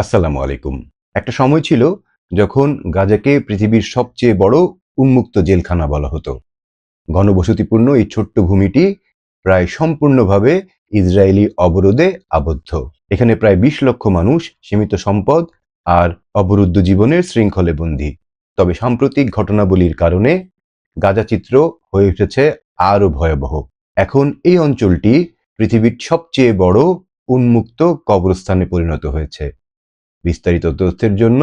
আসসালামু আলাইকুম। একটা সময় ছিল যখন গাজাকে পৃথিবীর সবচেয়ে বড় উন্মুক্ত জেলখানা বলা হতো। ঘনবসতিপূর্ণ এই ছোট্ট ভূমিটি প্রায় সম্পূর্ণভাবে ইসরায়েলি অবরোধে আবদ্ধ। এখানে প্রায় বিশ লক্ষ মানুষ সীমিত সম্পদ আর অবরুদ্ধ জীবনের শৃঙ্খলে বন্দী। তবে সাম্প্রতিক ঘটনাবলীর কারণে গাজা চিত্র হয়ে উঠেছে আরও ভয়াবহ। এখন এই অঞ্চলটি পৃথিবীর সবচেয়ে বড় উন্মুক্ত কবরস্থানে পরিণত হয়েছে। বিস্তারিত তথ্যের জন্য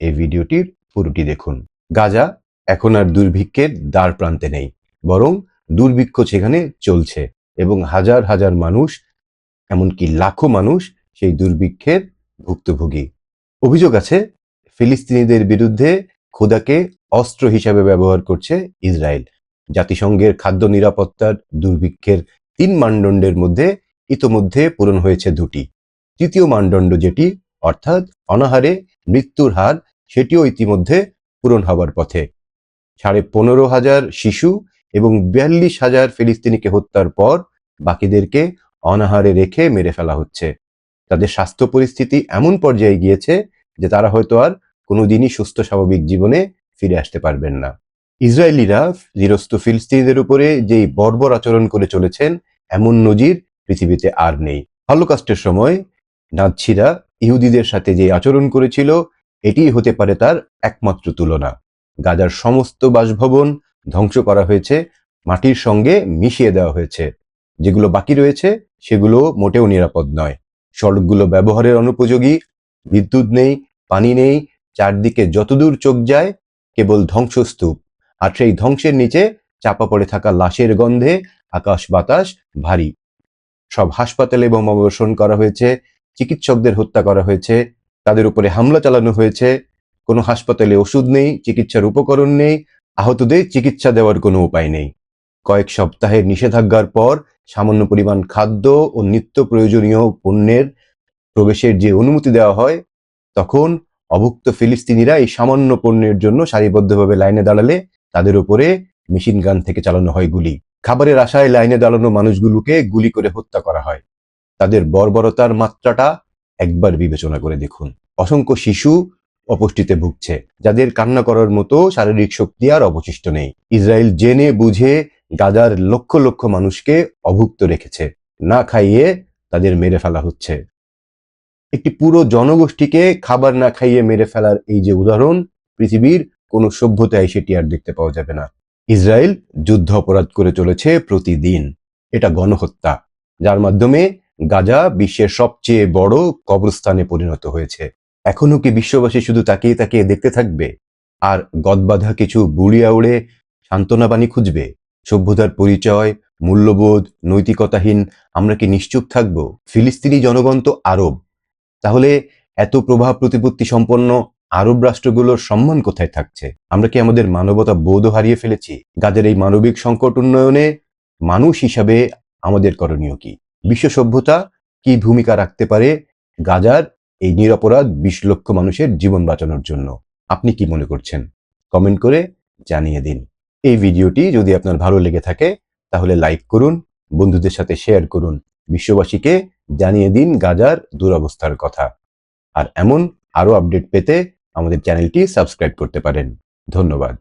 এই ভিডিওটির পুরোটি দেখুন। গাজা এখন আর দুর্ভিক্ষের দ্বার প্রান্তে নেই, বরং দুর্ভিক্ষ সেখানে চলছে এবং হাজার হাজার মানুষ, এমনকি লাখো মানুষ সেই দুর্ভিক্ষের ভুক্তভোগী। অভিযোগ আছে, ফিলিস্তিনিদের বিরুদ্ধে খোদাকে অস্ত্র হিসাবে ব্যবহার করছে ইসরায়েল। জাতিসংঘের খাদ্য নিরাপত্তার দুর্ভিক্ষের তিন মানদণ্ডের মধ্যে ইতোমধ্যে পূরণ হয়েছে দুটি। তৃতীয় মানদণ্ড যেটি অর্থাৎ অনাহারে মৃত্যুর হার সেটিও ইতিমধ্যে পূরণ হবার পথে। সাড়ে পনেরো হাজার শিশু এবং বিয়াল্লিশ হাজার ফিলিস্তিনিকে হত্যার পর বাকিদেরকে অনাহারে রেখে মেরে ফেলা হচ্ছে। তাদের স্বাস্থ্য পরিস্থিতি এমন পর্যায়ে গিয়েছে যে তারা হয়তো আর কোনোদিনই সুস্থ স্বাভাবিক জীবনে ফিরে আসতে পারবেন না। ইসরায়েলিরা নিরস্ত ফিলিস্তিনিদের উপরে যেই বর্বর আচরণ করে চলেছেন, এমন নজির পৃথিবীতে আর নেই। হলোকাস্টের সময় নাৎসিরা ইহুদিদের সাথে যে আচরণ করেছিল এটিই হতে পারে তার একমাত্র তুলনা। গাজার সমস্ত বাসভবন ধ্বংস করা হয়েছে, মাটির সঙ্গে মিশিয়ে দেওয়া হয়েছে। যেগুলো বাকি রয়েছে, সেগুলো মোটেও নিরাপদ নয়। সড়কগুলো ব্যবহারের অনুপযোগী, বিদ্যুৎ নেই, পানি নেই, চারদিকে যতদূর চোখ যায়, কেবল ধ্বংসস্তূপ। আর সেই ধ্বংসের নিচে চাপা পড়ে থাকা লাশের গন্ধে আকাশ বাতাস ভারী। সব হাসপাতালে বোমা বর্ষণ করা হয়েছে চিকিৎসকদের হত্যা করা হয়েছে, তাদের উপরে হামলা চালানো হয়েছে, কোনো হাসপাতালে ওষুধ নেই, চিকিৎসার উপকরণ নেই, আহতদের চিকিৎসা দেওয়ার কোনো উপায় নেই। কয়েক সপ্তাহের নিষেধাজ্ঞার পর সামান্য পরিমাণ খাদ্য ও নিত্য প্রয়োজনীয় পণ্যের প্রবেশের যে অনুমতি দেওয়া হয়, তখন অভুক্ত ফিলিস্তিনিরা এই সামান্য পণ্যের জন্য সারিবদ্ধভাবে লাইনে দাঁড়ালে তাদের উপরে মেশিন গান থেকে চালানো হয় গুলি। খাবারের আশায় লাইনে দাঁড়ানো মানুষগুলোকে গুলি করে হত্যা করা হয়। তাদের বর্বরতার মাত্রাটা একবার বিবেচনা করে দেখুন। অসংখ্য শিশু অপুষ্টিতে ভুগছে, যাদের কান্না করার মতো শারীরিক শক্তি আর অবশিষ্ট নেই। ইসরায়েল জেনে বুঝে গাজার লক্ষ লক্ষ মানুষকে অভুক্ত রেখেছে। না খাইয়ে তাদের মেরে ফেলা হচ্ছে। একটি পুরো জনগোষ্ঠীকে খাবার না খাইয়ে মেরে ফেলার এই যে উদাহরণ, পৃথিবীর কোনো সভ্যতায় সেটি আর দেখতে পাওয়া যাবে না। ইসরায়েল যুদ্ধ অপরাধ করে চলেছে প্রতিদিন। এটা গণহত্যা, যার মাধ্যমে গাজা বিশ্বের সবচেয়ে বড় কবরস্থানে পরিণত হয়েছে। এখনও কি বিশ্ববাসী শুধু তাকিয়ে তাকিয়ে দেখতে থাকবে? আর গদবাধা কিছু বুড়িয়া উড়ে সান্ত্বনা বাণী খুঁজবে? সভ্যতার পরিচয়, মূল্যবোধ, নৈতিকতাহীন, আমরা কি নিশ্চুপ থাকব? ফিলিস্তিনি জনগণ তো আরব। তাহলে এত প্রভাব প্রতিপত্তি সম্পন্ন আরব রাষ্ট্রগুলোর সম্মান কোথায় থাকছে? আমরা কি আমাদের মানবতা বোধও হারিয়ে ফেলেছি? গাদের এই মানবিক সংকট উন্নয়নে মানুষ হিসাবে আমাদের করণীয় কি? বিশ্ব সভ্যতা কি ভূমিকা রাখতে পারে গাজার এই নিরপরাধ বিশ লক্ষ মানুষের জীবন বাঁচানোর জন্য? আপনি কি মনে করছেন? কমেন্ট করে জানিয়ে দিন। এই ভিডিওটি যদি আপনার ভালো লেগে থাকে, তাহলে লাইক করুন, বন্ধুদের সাথে শেয়ার করুন, বিশ্ববাসীকে জানিয়ে দিন গাজার দুরবস্থার কথা। আর এমন আরও আপডেট পেতে আমাদের চ্যানেলটি সাবস্ক্রাইব করতে পারেন। ধন্যবাদ।